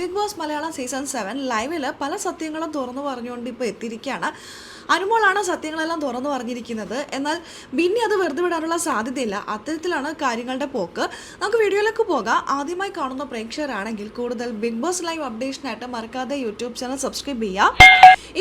Bigg Boss Malayalam season seven ലൈവിൽ പല സത്യങ്ങളും തുറന്നു പറഞ്ഞുകൊണ്ട് ഇപ്പോൾ എത്തിയിരിക്കുകയാണ്. അനുമോളാണ് സത്യങ്ങളെല്ലാം തുറന്നു പറഞ്ഞിരിക്കുന്നത്. എന്നാൽ ബിന്നി അത് വെറുതെ വിടാനുള്ള സാധ്യതയില്ല. അത്തരത്തിലാണ് കാര്യങ്ങളുടെ പോക്ക്. നമുക്ക് വീഡിയോയിലേക്ക് പോകാം. ആദ്യമായി കാണുന്ന പ്രേക്ഷകരാണെങ്കിൽ കൂടുതൽ ബിഗ് ബോസ് ലൈവ് അപ്ഡേഷനായിട്ട് മറക്കാതെ യൂട്യൂബ് ചാനൽ സബ്സ്ക്രൈബ് ചെയ്യാം.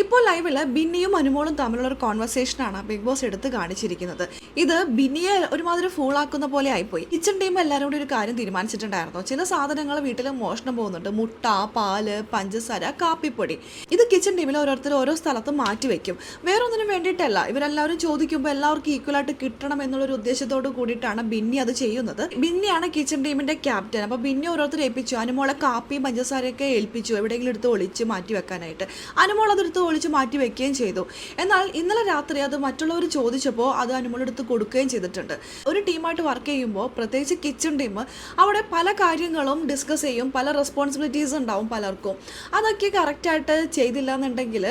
ഇപ്പോൾ ലൈവിൽ ബിന്നിയും അനുമോളും തമ്മിലുള്ള ഒരു കോൺവെർസേഷനാണ് ബിഗ് ബോസ് എടുത്ത് കാണിച്ചിരിക്കുന്നത്. ഇത് ബിന്നിയെ ഒരുമാതിരി ഫൂളാക്കുന്ന പോലെ ആയിപ്പോയി. കിച്ചൺ ടീം എല്ലാവരും കൂടി ഒരു കാര്യം തീരുമാനിച്ചിട്ടുണ്ടായിരുന്നു. ചില സാധനങ്ങൾ വീട്ടിൽ മോഷണം പോകുന്നുണ്ട്. മുട്ട പാൽ പഞ്ചസാര കാപ്പിപ്പൊടി. ഇത് കിച്ചൺ ടീമിൽ ഓരോരുത്തർ ഓരോ സ്ഥലത്തും മാറ്റി വെക്കും വേറൊന്നിനും വേണ്ടിയിട്ടല്ല. ഇവരെല്ലാവരും ചോദിക്കുമ്പോൾ എല്ലാവർക്കും ഈക്വൽ ആയിട്ട് കിട്ടണം എന്നുള്ളൊരു ഉദ്ദേശത്തോട് കൂടിയിട്ടാണ് ബിന്നി അത് ചെയ്യുന്നത്. ബിന്നിയാണ് കിച്ചൺ ടീമിന്റെ ക്യാപ്റ്റൻ. അപ്പോൾ ബിന്നി ഓരോരുത്തർ ഏൽപ്പിച്ചു. അനുമോളെ കാപ്പിയും പഞ്ചസാരയൊക്കെ ഏൽപ്പിച്ചു. എവിടെയെങ്കിലും എടുത്ത് ഒളിച്ച് മാറ്റി വെക്കാനായിട്ട്. അനുമോൾ അതെടുത്ത് ഒളിച്ച് മാറ്റി വെക്കുകയും ചെയ്തു. എന്നാൽ ഇന്നലെ രാത്രി അത് മറ്റുള്ളവർ ചോദിച്ചപ്പോൾ അത് അനുമോളെടുത്ത് കൊടുക്കുകയും ചെയ്തിട്ടുണ്ട്. ഒരു ടീമായിട്ട് വർക്ക് ചെയ്യുമ്പോൾ പ്രത്യേകിച്ച് കിച്ചൺ ടീം അവിടെ പല കാര്യങ്ങളും ഡിസ്കസ് ചെയ്യും. പല റെസ്പോൺസിബിലിറ്റീസ് ഉണ്ടാവും പലർക്കും. അതൊക്കെ കറക്റ്റായിട്ട് ചെയ്തില്ല എന്നുണ്ടെങ്കിൽ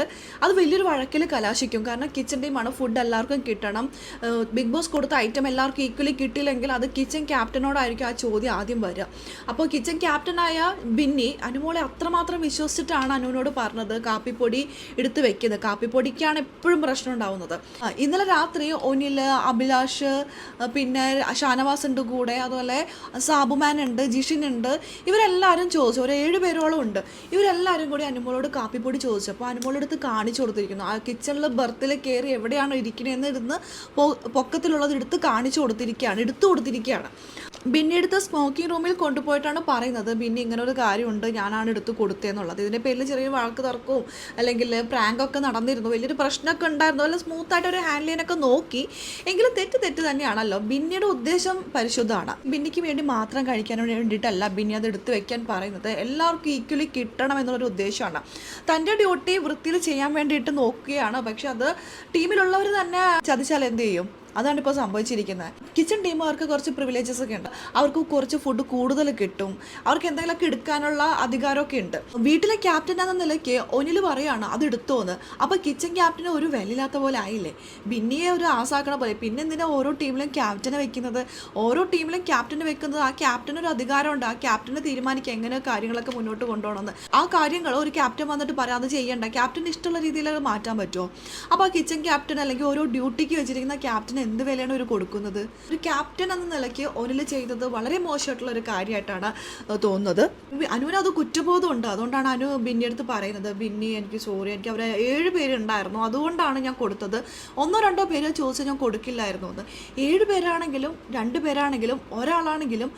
അത് വലിയൊരു വഴക്കിൽ കലാശിക്കും കാരണം കിച്ചൺ ടീമാണ് ഫുഡ് എല്ലാവർക്കും കിട്ടണം. ബിഗ് ബോസ് കൊടുത്ത ഐറ്റം എല്ലാവർക്കും ഈക്വലി കിട്ടിയില്ലെങ്കിൽ അത് കിച്ചൺ ക്യാപ്റ്റനോടായിരിക്കും ആ ചോദ്യം ആദ്യം വരിക. അപ്പോൾ കിച്ചൺ ക്യാപ്റ്റനായ ബിന്നി അനുമോളെ അത്രമാത്രം വിശ്വസിച്ചിട്ടാണ് അനുവിനോട് പറഞ്ഞത് കാപ്പിപ്പൊടി എടുത്ത് വെക്കുന്നത്. കാപ്പിപ്പൊടിക്കാണ് എപ്പോഴും പ്രശ്നം ഉണ്ടാവുന്നത്. ഇന്നലെ രാത്രി ഒനിൽ അഭിലാഷ് പിന്നെ ഷാനവാസ് ഉണ്ട് കൂടെ അതുപോലെ സാബുമാൻ ഉണ്ട് ജിഷിൻ ഉണ്ട്. ഇവരെല്ലാവരും ചോദിച്ചു. ഒരു ഏഴ് പേരോളം ഉണ്ട്. ഇവരെല്ലാവരും കൂടി അനുമോളോട് കാപ്പിപ്പൊടി ചോദിച്ചു. അപ്പോൾ അനുമോളെടുത്ത് കാണിച്ചു കൊടുത്തിരിക്കുന്നു. ആ കിച്ചണിൽ ബർത്തിൽ കയറി എവിടെയാണോ ഇരിക്കണതെന്ന് ഇരുന്ന് പൊക്കത്തിലുള്ളത് എടുത്ത് കാണിച്ചു കൊടുത്തിരിക്കുകയാണ് എടുത്തു കൊടുത്തിരിക്കുകയാണ്. ബിന്നി എടുത്ത് സ്മോക്കിംഗ് റൂമിൽ കൊണ്ടുപോയിട്ടാണ് പറയുന്നത് ബിന്നി ഇങ്ങനെ ഒരു കാര്യമുണ്ട് ഞാനാണ് എടുത്ത് കൊടുത്തതെന്നുള്ളത് ഇതിന്റെ പേരിൽ ചെറിയ വാക്ക് തർക്കവും അല്ലെങ്കിൽ പ്രാങ്ക് ഒക്കെ നടന്നിരുന്നു വലിയൊരു പ്രശ്നമൊക്കെ ഉണ്ടായിരുന്നു അല്ല സ്മൂത്തായിട്ട് ഒരു ഹാൻഡിൽ ചെയ്യാനൊക്കെ നോക്കി. എങ്കിലും തെറ്റ് തെറ്റ് തന്നെയാണല്ലോ ബിന്നിയുടെ ഉദ്ദേശം പരിശുദ്ധമാണ്. ബിന്നിക്ക് വേണ്ടി മാത്രം കഴിക്കാൻ വേണ്ടിയിട്ടല്ല ബിന്നി അത് എടുത്ത് വെക്കാൻ പറയുന്നത്. എല്ലാവർക്കും ഈക്വലി കിട്ടണം എന്നുള്ളൊരു ഉദ്ദേശമാണ്. തന്റെ ഡ്യൂട്ടി വൃത്തിയിൽ ചെയ്യാൻ വേണ്ടിയിട്ട് നോക്കുകയാണ് പക്ഷെ അത് ടീമിലുള്ളവർ തന്നെ ചതിച്ചാൽ എന്ത് ചെയ്യും? അതാണ് ഇപ്പോൾ സംഭവിച്ചിരിക്കുന്നത്. കിച്ചൺ ടീം അവർക്ക് കുറച്ച് പ്രിവിലേജസ് ഒക്കെ ഉണ്ട്. അവർക്ക് കുറച്ച് ഫുഡ് കൂടുതൽ കിട്ടും. അവർക്ക് എന്തെങ്കിലുമൊക്കെ എടുക്കാനുള്ള അധികാരമൊക്കെ ഉണ്ട്. വീട്ടിലെ ക്യാപ്റ്റൻ എന്ന നിലയ്ക്ക് ഒനിൽ പറയാണ് അത് എടുത്തോന്ന് അപ്പോൾ കിച്ചൺ ക്യാപ്റ്റന് ഒരു വിലയില്ലാത്ത പോലെ ആയില്ലേ? പിന്നെയെ ഒരു ആസാക്കണ പോലെ. പിന്നെ എന്തിനാ ഓരോ ടീമിലും ക്യാപ്റ്റനെ വെക്കുന്നത്? ഓരോ ടീമിലും ക്യാപ്റ്റനെ വെക്കുന്നത് ആ ക്യാപ്റ്റന് ഒരു അധികാരമുണ്ട് ആ ക്യാപ്റ്റന് തീരുമാനിക്കുക എങ്ങനെ കാര്യങ്ങളൊക്കെ മുന്നോട്ട് കൊണ്ടുപോകണമെന്ന്. ആ കാര്യങ്ങൾ ഒരു ക്യാപ്റ്റൻ വന്നിട്ട് പറയാം അത് ചെയ്യണ്ട. ക്യാപ്റ്റൻ ഇഷ്ടമുള്ള രീതിയിൽ മാറ്റാൻ പറ്റുമോ? അപ്പോൾ ആ കിച്ചൺ ക്യാപ്റ്റൻ അല്ലെങ്കിൽ ഓരോ ഡ്യൂട്ടിക്ക് വെച്ചിരിക്കുന്ന ക്യാപ്റ്റന് എന്ത് വിലയാണ് ഒരു കൊടുക്കുന്നത്? ഒരു ക്യാപ്റ്റൻ എന്ന നിലയ്ക്ക് ഒനിൽ ചെയ്തത് വളരെ മോശമായിട്ടുള്ള ഒരു കാര്യമായിട്ടാണ് തോന്നുന്നത്. അനുവിന് അത് കുറ്റബോധം ഉണ്ട് അതുകൊണ്ടാണ് അനു ബിന്നി അടുത്ത് പറയുന്നത് ബിന്നി എനിക്ക് സോറി എനിക്ക് അവരെ ഏഴ് പേരുണ്ടായിരുന്നു അതുകൊണ്ടാണ് ഞാൻ കൊടുത്തത്. ഒന്നോ രണ്ടോ പേര് ചോദിച്ചാൽ ഞാൻ കൊടുക്കില്ലായിരുന്നു എന്ന്. ഏഴ് പേരാണെങ്കിലും രണ്ട് പേരാണെങ്കിലും ഒരാളാണെങ്കിലും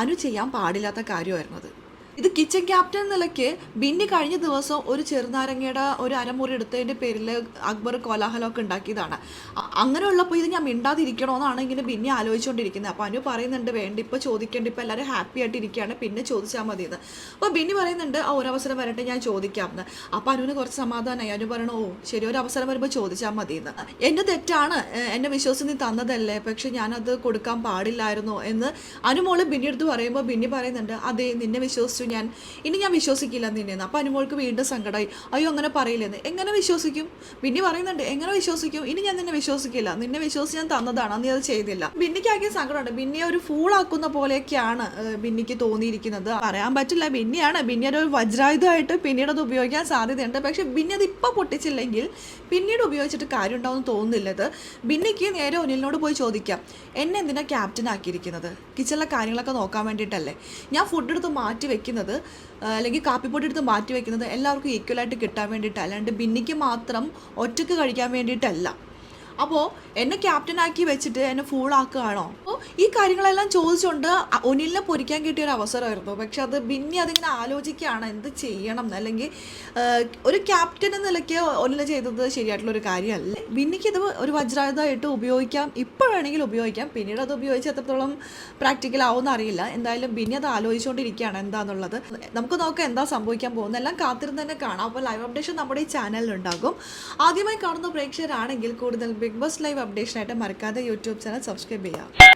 അനു ചെയ്യാൻ പാടില്ലാത്ത കാര്യമായിരുന്നു അത്. ഇത് കിച്ചൺ ക്യാപ്റ്റൻ എന്ന നിലയ്ക്ക് ബിന്നി കഴിഞ്ഞ ദിവസം ഒരു ചെറുനാരങ്ങയുടെ ഒരു അരമുറി എടുത്തതിന്റെ പേരിൽ അക്ബർ കോലാഹലമൊക്കെ ഉണ്ടാക്കിയതാണ്. അ- അങ്ങനെയുള്ളപ്പോൾ ഇത് ഞാൻ മിണ്ടാതിരിക്കണമെന്നാണ് ഇങ്ങനെ ബിന്നി ആലോചിച്ചുകൊണ്ടിരിക്കുന്നത് അപ്പോൾ അനു പറയുന്നുണ്ട് വേണ്ട ഇപ്പോൾ ചോദിക്കേണ്ട ഇപ്പോൾ എല്ലാവരും ഹാപ്പി ആയിട്ട് ഇരിക്കുകയാണ് പിന്നെ ചോദിച്ചാൽ മതി എന്ന് അപ്പോൾ ബിന്നി പറയുന്നുണ്ട് ആ ഒരു അവസരം വരട്ടെ ഞാൻ ചോദിക്കാമെന്ന്. അപ്പോൾ അനുവിന് കുറച്ച് സമാധാനമായി അനു പറയണു ഓ ശരി ഒരു അവസരം വരുമ്പോൾ ചോദിച്ചാൽ മതി എന്ന് എന്റെ തെറ്റാണ് എന്നെ വിശ്വസിച്ച് നീ തന്നതല്ലേ പക്ഷെ ഞാനത് കൊടുക്കാൻ പാടില്ലായിരുന്നു എന്ന് അനുമോൾ ബിന്നി എടുത്ത് പറയുമ്പോൾ ബിന്നി പറയുന്നുണ്ട് അതെ നിന്നെ വിശ്വസിച്ചു ഞാൻ ഇനി ഞാൻ വിശ്വസിക്കില്ല നിന്നെ. എന്ന് അപ്പോൾ അനുമോൾക്ക് വീണ്ടും സങ്കടമായി അയ്യോ അങ്ങനെ പറയില്ലെന്ന്. എങ്ങനെ വിശ്വസിക്കും? ബിന്നി പറയുന്നുണ്ട് എങ്ങനെ വിശ്വസിക്കും? ഇനി ഞാൻ നിന്നെ വിശ്വസിക്കില്ല. നിന്നെ വിശ്വസിച്ച് ഞാൻ തന്നതാണ്. നീ അത് ചെയ്തില്ല. ബിന്നിക്ക് ആകെ സങ്കടമുണ്ട്. ബിന്നിയെ ഒരു ഫൂളാക്കുന്ന പോലെയൊക്കെയാണ് ബിന്നിക്ക് തോന്നിയിരിക്കുന്നത്. പറയാൻ പറ്റില്ല ബിന്നിയാണ്. ബിന്നിയുടെ ഒരു വജ്രായുധമായിട്ട് പിന്നീട് അത് ഉപയോഗിക്കാൻ സാധ്യതയുണ്ട്. പക്ഷെ ബിന്നി അത് ഇപ്പം പൊട്ടിച്ചില്ലെങ്കിൽ പിന്നീട് ഉപയോഗിച്ചിട്ട് കാര്യം ഉണ്ടാവും തോന്നുന്നില്ലത്. ബിന്നിക്ക് നേരെ ഒനിലിനോട് പോയി ചോദിക്കാം എന്നെ എന്തിനാ ക്യാപ്റ്റൻ ആക്കിയിരിക്കുന്നത് കിച്ചണിലെ കാര്യങ്ങളൊക്കെ നോക്കാൻ വേണ്ടിയിട്ടല്ലേ? ഞാൻ ഫുഡ് എടുത്ത് മാറ്റി വെക്കുന്നത് അല്ലെങ്കിൽ കാപ്പിപ്പൊടി എടുത്ത് മാറ്റി വെക്കുന്നത് എല്ലാവർക്കും ഈക്വലായിട്ട് കിട്ടാൻ വേണ്ടിയിട്ട് അല്ലാണ്ട് ബിന്നിക്ക് മാത്രം ഒറ്റയ്ക്ക് കഴിക്കാൻ വേണ്ടിയിട്ടല്ല. അപ്പോൾ എന്നെ ക്യാപ്റ്റനാക്കി വെച്ചിട്ട് എന്നെ ഫൂളാക്കുകയാണോ അപ്പോൾ ഈ കാര്യങ്ങളെല്ലാം ചോദിച്ചുകൊണ്ട് ഒനിലിനെ പൊരിക്കാൻ കിട്ടിയ ഒരു അവസരമായിരുന്നു. പക്ഷെ അത് പിന്നെ അതിങ്ങനെ ആലോചിക്കുകയാണ് എന്ത് ചെയ്യണം? അല്ലെങ്കിൽ ഒരു ക്യാപ്റ്റൻ എന്ന നിലയ്ക്ക് ഒനില ചെയ്തത് ശരിയായിട്ടുള്ള ഒരു കാര്യമല്ല. ഇത് ഒരു വജ്രായുധമായിട്ട് ഉപയോഗിക്കാം ഇപ്പോഴാണെങ്കിൽ ഉപയോഗിക്കാം. പിന്നീട് അത് ഉപയോഗിച്ച് എത്രത്തോളം പ്രാക്ടിക്കൽ ആവുമെന്ന് അറിയില്ല. എന്തായാലും ബിന്നി അത് ആലോചിച്ചുകൊണ്ടിരിക്കുകയാണ് എന്താണെന്നുള്ളത് നമുക്ക് നോക്കാം എന്താ സംഭവിക്കാൻ പോകുന്നത്. എല്ലാം കാത്തിരുന്ന് തന്നെ കാണാം. അപ്പോൾ ലൈവ് അപ്ഡേഷൻ നമ്മുടെ ഈ ചാനലിലുണ്ടാകും ആദ്യമായി കാണുന്ന പ്രേക്ഷകരാണെങ്കിൽ കൂടുതൽ ബിഗ് ബോസ് ലൈവ് അപ്ഡേഷനായിട്ട് മറക്കാതെ യൂട്യൂബ് ചാനൽ സബ്സ്ക്രൈബ് ചെയ്യുക.